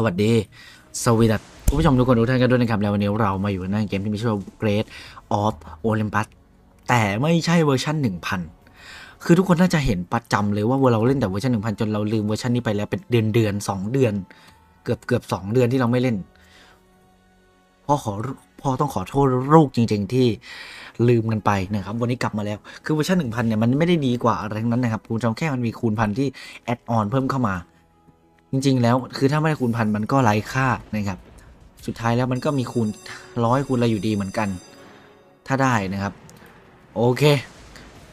สวัสดีสวีดัสคุณผู้ชมทุกคนทุกท่านกันด้วยนะครับ แล้ววันนี้เรามาอยู่ในเกมที่มีชื่อว่า Great of Olympus แต่ไม่ใช่เวอร์ชัน1000 คือทุกคนน่าจะเห็นประจำเลยว่าเราเล่นแต่เวอร์ชัน1000 จนเราลืมเวอร์ชันนี้ไปแล้วเป็นเดือนเดือนสองเดือน เกือบเกือบสองเดือนที่เราไม่เล่นพ่อขอพ่อต้องขอโทษลูกจริง ๆ ที่ลืมกันไปนะครับ วันนี้กลับมาแล้ว คือเวอร์ชัน1000 เนี่ยมันไม่ได้ดีกว่าอะไรทั้งนั้นนะครับคุณผู้ชมแค่มันมีคูณพันที่แอดออนเพิ่มเข้ามา จริง ๆ แล้วคือถ้าไม่ได้คูณพันมันก็ไร้ค่านะครับ สุดท้ายแล้วมันก็มีคูณร้อยคูณอะไรอยู่ดีเหมือนกัน ถ้าได้นะครับ โอเค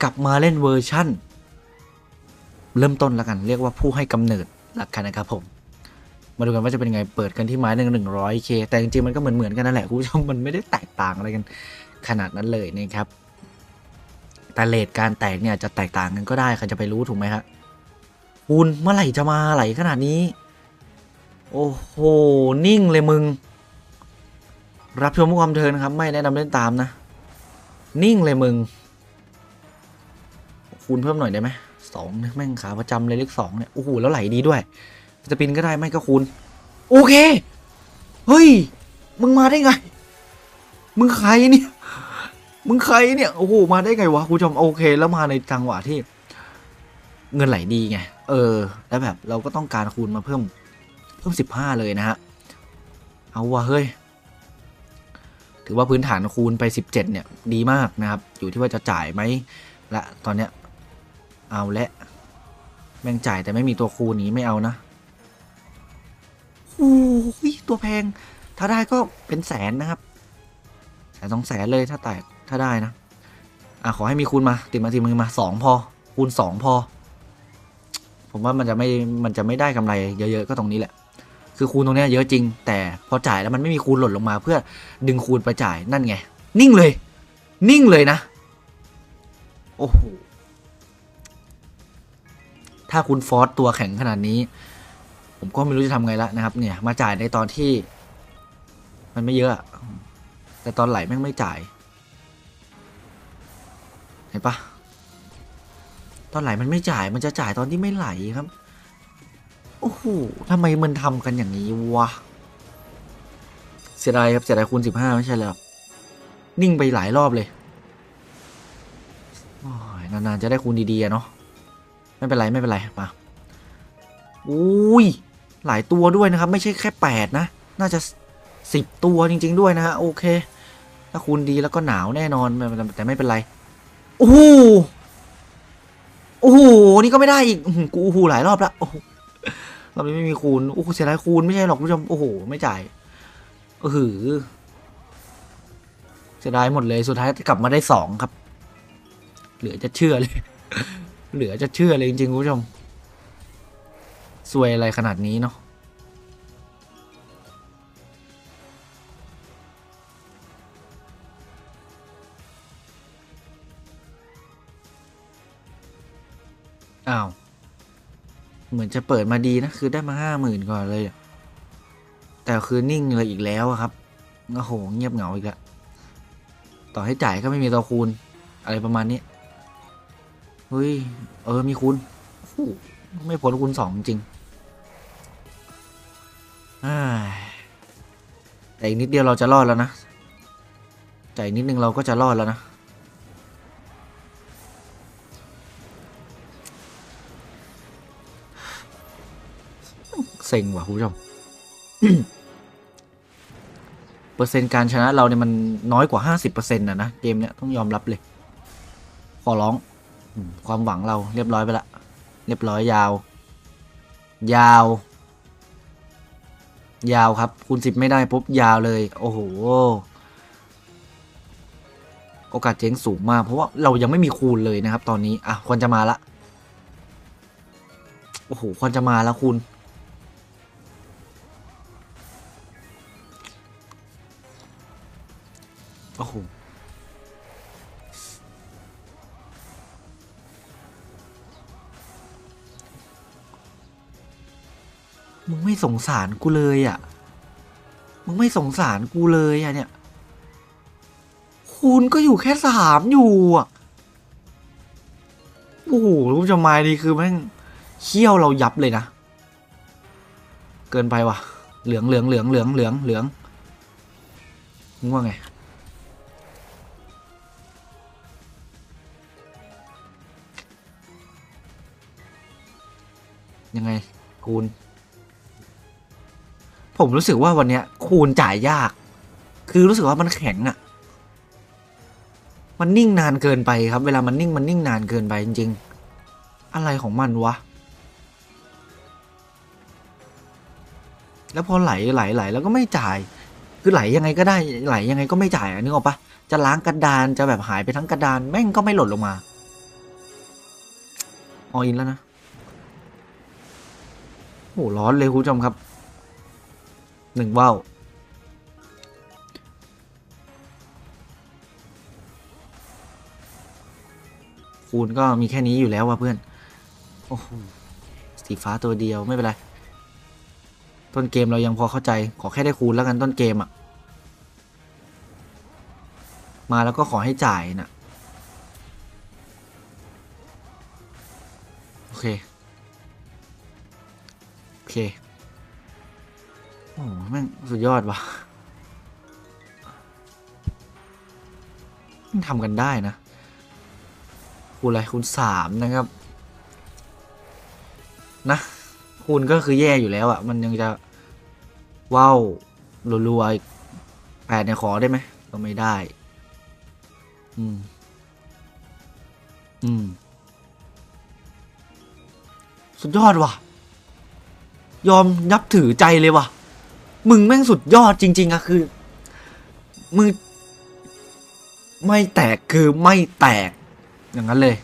กลับมาเล่นเวอร์ชั่น เริ่มต้นแล้วกัน เรียกว่าผู้ให้กำเนิดละกันนะครับผม มาดูกันว่าจะเป็นไงเปิดกันที่ไม้หนึ่งหนึ่งร้อยเคแต่จริงๆมันก็เหมือนเหมือนๆกันนั่นแหละคุณผู้ชมมันไม่ได้แตกต่างอะไรกันขนาดนั้นเลยนะครับแต่เลทการแตกเนี่ยจะแตกต่างกันก็ได้ใครจะไปรู้ถูกไหมฮะ คุณเมื่อไหร่จะมาไหลขนาดนี้ โอ้โห นิ่งเลยมึง รับชมความเทินครับ ไม่แนะนำเล่นตามนะ นิ่งเลยมึง คูณเพิ่มหน่อยได้ไหมสองแม่งขาประจำเลยเลขสองเนี่ย โอ้โห แล้วไหลดีด้วย จะปินก็ได้ไม่ก็คูณ โอเค เฮ้ย มึงมาได้ไง มึงใครเนี่ย มึงใครเนี่ย โอ้โห มาได้ไงวะคุณผู้ชมโอเค แล้วมาในจังหวะที่ เงินไหลดีไง เออ แล้วแบบเราก็ต้องการคูณมาเพิ่มเพิ่มสิบห้าเลยนะฮะ เอาวะเฮ้ย ถือว่าพื้นฐานคูณไปสิบเจ็ดเนี่ย ดีมากนะครับ อยู่ที่ว่าจะจ่ายไหมและตอนเนี้ย เอาและแม่งจ่ายแต่ไม่มีตัวคูณนี้ไม่เอานะโอ้ยตัวแพง ถ้าได้ก็เป็นแสนนะครับแสนสองแสนเลยถ้าแตกถ้าได้นะ อะขอให้มีคูณมา ติดมาติดมือมาสองพอ คูณสองพอ ผมว่ามันจะไม่มันจะไม่ได้กำไรเยอะๆก็ตรงนี้แหละ คือคูณตรงนี้เยอะจริง แต่พอจ่ายแล้วมันไม่มีคูณหล่นลงมา เพื่อดึงคูณไปจ่ายนั่นไง นิ่งเลย นิ่งเลยนะ โอ้โหถ้าคุณฟอสตัวแข็งขนาดนี้ ผมก็ไม่รู้จะทำไงละนะครับ เนี่ย มาจ่ายในตอนที่ มันไม่เยอะอะแต่ตอนไหลแม่งไม่จ่าย เห็นปะ ตอนไหลมันไม่จ่ายมันจะจ่ายตอนที่ไม่ไหลครับโอ้โหทำไมมันทำกันอย่างนี้วะเสียดายครับเสียดายคูณสิบห้าไม่ใช่แล้วนิ่งไปหลายรอบเลยนานๆจะได้คูณดีๆเนาะไม่เป็นไรไม่เป็นไรมาอุ้ยหลายตัวด้วยนะครับ ไม่ใช่แค่แปดนะ น่าจะสิบตัวจริง ๆ ด้วยนะฮะโอเค ถ้าคูณดีแล้วก็หนาวแน่นอนแต่ไม่เป็นไรโอ้ อ้โหนี่ก็ไม่ได้อีกกูอหือกูโอ้โหหลายรอบแล้วโอ้โหรอบนี้ไม่มีคูณโอ้โหเสียดายคูณไม่ใช่หรอกคุณผู้ชมโอ้โหไม่จ่ายเออหือเสียดายหมดเลยสุดท้ายกลับมาได้สองครับ เหลือจะเชื่อเลย เหลือจะเชื่อเลยจริงๆคุณผู้ชมสวยอะไรขนาดนี้เนาะ เหมือนจะเปิดมาดีนะ คือได้มาห้าหมื่นก่อนเลย แต่คือนิ่งเลยอีกแล้วครับโอ้โหเงียบเหงาอีกแล้วต่อให้จ่ายก็ไม่มีตัวคูณ อะไรประมาณนี้เฮ้ย เออมีคูณไม่พ้นคูณสองจริงแต่อีกนิดเดียวเราจะรอดแล้วนะแต่อีกนิดนึงเราก็จะรอดแล้วนะ เซ็งว่ะคุณผู้ชมเปอร์เซ็นต์การชนะเราเนี่ยมันน้อยกว่าห้าสิบเปอร์เซ็นต์นะนะ เกมเนี้ยต้องยอมรับเลย ขอร้องความหวังเราเรียบร้อยไปละ เรียบร้อยยาว ยาว ยาวครับ คูณสิบไม่ได้ปุ๊บยาวเลย โอ้โห โอกาสเจ๊งสูงมาก เพราะว่าเรายังไม่มีคูณเลยนะครับ ตอนนี้ อะควรจะมาละ โอ้โหควรจะมาแล้วคุณ โอ้โหมึงไม่สงสารกูเลยอะ มึงไม่สงสารกูเลยอะเนี่ยคูณก็อยู่แค่สามอยู่อะ โอ้โหรูปจำมายดีคือแม่งเขี้ยวเรายับเลยนะ เกินไปว่ะ เหลืองเหลืองเหลืองเหลืองเหลืองเหลืองมึงว่าไง ยังไง คูณ ผมรู้สึกว่าวันเนี้ย คูณจ่ายยาก คือรู้สึกว่ามันแข็งอะ่ะ มันนิ่งนานเกินไปครับ เวลามันนิ่งมันนิ่งนานเกินไปจริงๆ อะไรของมันวะ แล้วพอไหลไหลไหลแล้วก็ไม่จ่าย คือไหลยังไงก็ได้ไหลยังไงก็ไม่จ่ายอะนึกออกปะจะล้างกระดานจะแบบหายไปทั้งกระดานแม่งก็ไม่หล่นลงมาออินแล้วนะ โอ้ร้อนเลยคุณผู้ชมครับหนึ่งว่าวคูณก็มีแค่นี้อยู่แล้วว่ะเพื่อน โอ้โหสีฟ้าตัวเดียวไม่เป็นไร ต้นเกมเรายังพอเข้าใจ ขอแค่ได้คูณแล้วกันต้นเกมอะมาแล้วก็ขอให้จ่ายนะโอเค เคโอ้โหแม่งสุดยอดว่ะมันทำกันได้นะ คูณอะไรคูณสามนะครับ นะ คูณก็คือแย่อยู่แล้วอะ่ะ มันยังจะว้าวรัวๆอีกแปดเนี่ยขอได้ไหมก็ไม่ได้ อืม อืม สุดยอดว่ะ ยอมนับถือใจเลยว่ะ มึงแม่งสุดยอดจริง ๆอะคือ มึง ไม่แตกคือไม่แตก อย่างนั้นเลย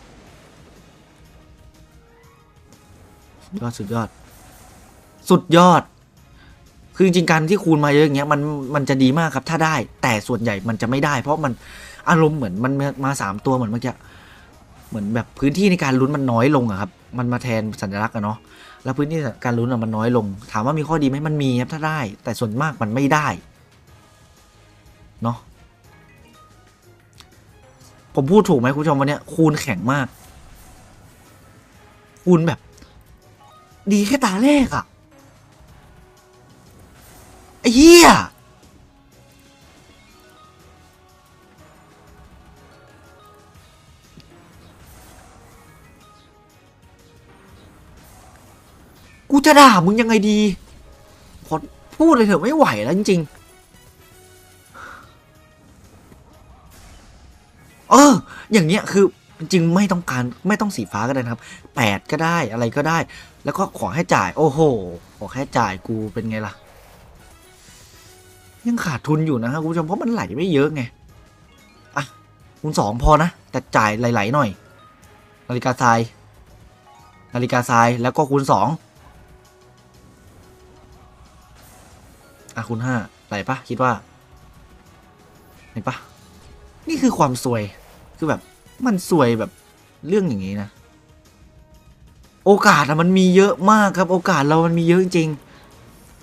ยอดสุดยอด สุดยอด คือจริงๆการที่คูณมาเยอะอย่างเงี้ยมันมันจะดีมากครับถ้าได้ แต่ส่วนใหญ่มันจะไม่ได้ เพราะมันอารมณ์เหมือนมันมาสามตัวเหมือนเมื่อกี้เหมือนแบบพื้นที่ในการลุ้นมันน้อยลงอะครับ มันมาแทนสัญลักษณ์อะเนาะ แล้วพื้นที่การลุ้นมันน้อยลง ถามว่ามีข้อดีไหมมันมีครับถ้าได้ แต่ส่วนมากมันไม่ได้เนาะผมพูดถูกไหมคุณผู้ชมวันนี้คูณแข็งมาก คูณแบบ ดีแค่ตาแรกอะไอ้เหี้ย กูจะด่ามึงยังไงดีพอพูดเลยเถอะไม่ไหวแล้วจริงๆเออ อย่างเนี้ยคือจริงไม่ต้องการไม่ต้องสีฟ้าก็ได้นะครับแปดก็ได้อะไรก็ได้ แล้วก็ขอให้จ่าย โอ้โห ขอแค่จ่ายกูเป็นไงล่ะ ยังขาดทุนอยู่นะครับคุณผู้ชมเพราะมันไหลไม่เยอะไงอะคูณสองพอนะ แต่จ่ายไหลๆหน่อย นาฬิกาทราย นาฬิกาทรายแล้วก็คูณสอง อะคูณห้าไหลปะคิดว่าไหนปะนี่คือความซวย คือแบบมันซวยแบบเรื่องอย่างนี้นะ โอกาสอะมันมีเยอะมากครับ โอกาสเรามันมีเยอะจริง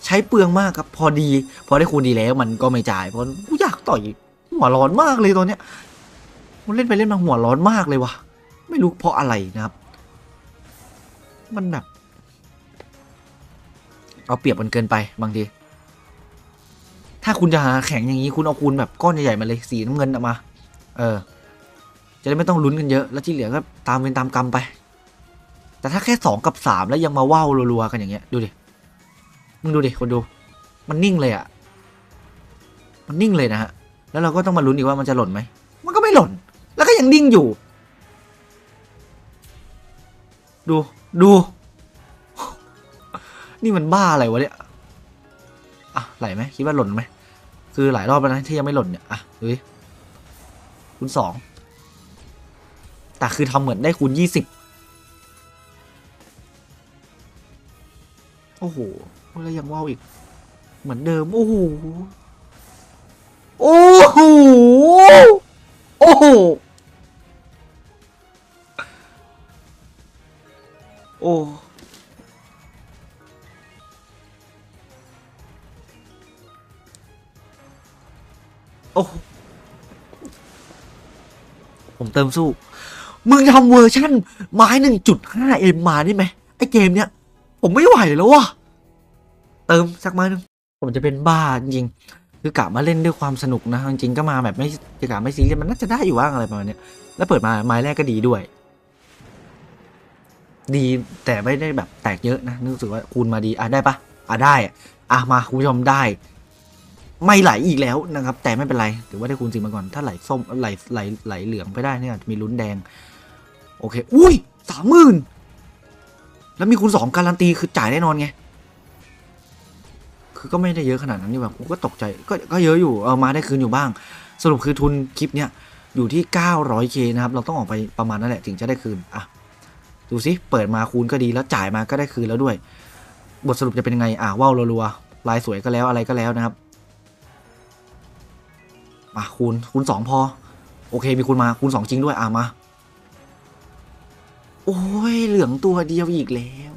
ใช้เปลืองมากครับ พอดี พอได้คูณดีแล้วมันก็ไม่จ่ายเพราะกูอยากต่อยหัวร้อนมากเลยตอนเนี้ยมันเล่นไปเล่นมาหัวร้อนมากเลยวะไม่รู้เพราะอะไรนะครับ มันแบบเอาเปรียบมันเกินไปบางที ถ้าคุณจะหาแข็งอย่างนี้คุณเอาคูณแบบก้อนใหญ่ๆมาเลยสีน้ำเงินอะมา เออ จะได้ไม่ต้องลุ้นกันเยอะ แล้วที่เหลือก็ตามเป็นตามกรรมไป แต่ถ้าแค่สองกับสามแล้วยังมาว่าวรัวๆกันอย่างเงี้ย ดูดิ มึงดูดิคนดู มันนิ่งเลยอะมันนิ่งเลยนะฮะ แล้วเราก็ต้องมาลุ้นอีกว่ามันจะหล่นไหม มันก็ไม่หล่น แล้วก็ยังนิ่งอยู่ ดู ดู นี่มันบ้าอะไรวะเนี่ย อะ ไหลไหม คิดว่าหล่นไหม คือหลายรอบแล้วนะที่ยังไม่หล่นเนี่ย อะดูดิคูณสองแต่คือทำเหมือนได้คูณยี่สิบโอ้โหแล้วยังว่าวอีก เหมือนเดิม โอ้โห โอ้โห โอ้โห โอ้ ผมเติมสู้ มึงทำเวอร์ชั่น ไม้หนึ่งจุดห้าเอ็มมาได้ไหมไอเกมเนี้ย ผมไม่ไหวแล้ววะเติมสักไม้หนึ่งผมจะเป็นบ้าจริง คือกะมาเล่นด้วยความสนุกนะ จริงๆก็มาแบบไม่กะไม่ซีเรียสมันน่าจะได้อยู่ว่างอะไรประมาณเนี้ยแล้วเปิดมาไม้แรกก็ดีด้วย ดีแต่ไม่ได้แบบแตกเยอะนะนึกรู้สึกว่าคูณมาดีอะได้ปะอะได้อะอะมาคุณผู้ชมได้ ไม่ไหลอีกแล้วนะครับ แต่ไม่เป็นไรถือว่าได้คูณสิมาก่อน ถ้าไหลส้มไหลไหลไหลเหลืองไปได้เนี่ยจะมีลุ้นแดง โอเค อุ้ยสามหมื่นแล้วมีคูณสองการันตีคือจ่ายแน่นอนไง คือก็ไม่ได้เยอะขนาดนั้นนี่แบบผมก็ตกใจก็ก็เยอะอยู่เออมาได้คืนอยู่บ้าง สรุปคือทุนคลิปเนี้ยอยู่ที่ 900k นะครับ เราต้องออกไปประมาณนั้นแหละถึงจะได้คืนอะดูสิเปิดมาคูณก็ดีแล้วจ่ายมาก็ได้คืนแล้วด้วย บทสรุปจะเป็นยังไงอะว่าวรัวๆลายสวยก็แล้วอะไรก็แล้วนะครับ มาคูณคูณสองพอ โอเคมีคูณมาคูณสองจริงด้วยอะมา โอ้ยเหลืองตัวเดียวอีกแล้ว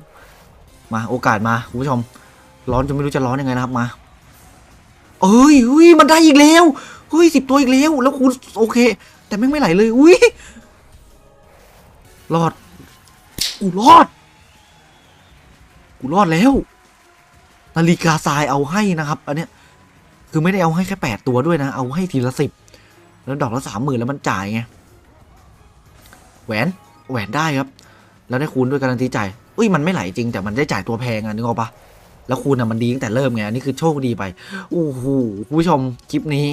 มาโอกาสมาคุณผู้ชม ร้อนจนไม่รู้จะร้อนยังไงนะครับมาเอ้ยเฮ้ยมันได้อีกแล้วเฮ้ยสิบตัวอีกแล้ว แล้วคูณโอเค แต่ไม่งไม่ไหลเลยอุ้ยรอดกูรอดกูรอดแล้ว นาฬิกาทรายเอาให้นะครับ อันเนี้ย คือไม่ได้เอาให้แค่แปดตัวด้วยนะ เอาให้ทีละสิบแล้วดอกละสามหมื่นแล้วมันจ่ายไง แหวน แหวนได้ครับ แล้วได้คูณด้วยการันตีจ่ายอุ้ยมันไม่ไหลจริงแต่มันได้จ่ายตัวแพงอะนึกออกปะแล้วคูณอะมันดีตั้งแต่เริ่มไง อันนี้คือโชคดีไปโอ้โหผู้ชมคลิปนี้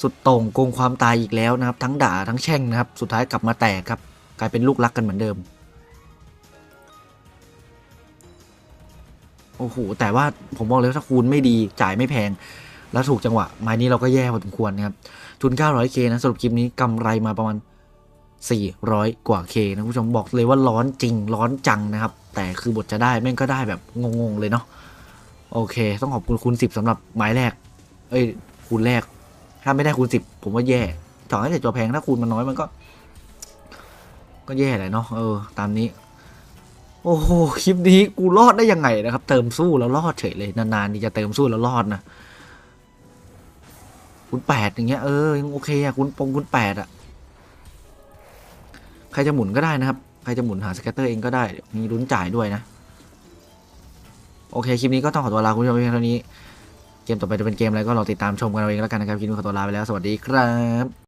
สุดต่งโกงความตายอีกแล้วนะครับ ทั้งด่าทั้งแช่งนะครับ สุดท้ายกลับมาแตกครับ กลายเป็นลูกรักกันเหมือนเดิม โอ้โหแต่ว่าผมบอกเลยว่าถ้าคูณไม่ดีจ่ายไม่แพง แล้วถูกจังหวะไม้นี้เราก็แย่พอสมควรนะครับทุน 900k นะสรุปคลิปนี้กำไรมาประมาณ 400 กว่า k นะคุณผู้ชมบอกเลยว่าร้อนจริงร้อนจังนะครับ แต่คือบทจะได้แม่งก็ได้แบบงงๆเลยเนาะโอเค ต้องขอบคุณคูณ10สำหรับไม้แรก เอ้ยคูณแรก ถ้าไม่ได้คูณ 10 ผมว่าแย่ต่อให้แต่ตัวแพงถ้าคูณมันน้อยมันก็ ก็แย่แหละเนาะเออตามนี้ โอ้โหคลิปนี้กูรอดได้ยังไงนะครับ เติมสู้แล้วรอดเฉยเลยนานๆนี่จะเติมสู้แล้วรอดนะคุณแปดอย่างเงี้ยเออยังโอเคอะคุณปงคุณแปดอะใครจะหมุนก็ได้นะครับ ใครจะหมุนหาสแกตเตอร์เองก็ได้มีลุ้นจ่ายด้วยนะ โอเคคลิปนี้ก็ต้องขอตัวลาคุณผู้ชมเพียงเท่านี้ เกมต่อไปจะเป็นเกมอะไรก็รองติดตามชมกันเอาเองแล้วกันนะครับคลิปนี้ขอตัวลาไปแล้วสวัสดีครับ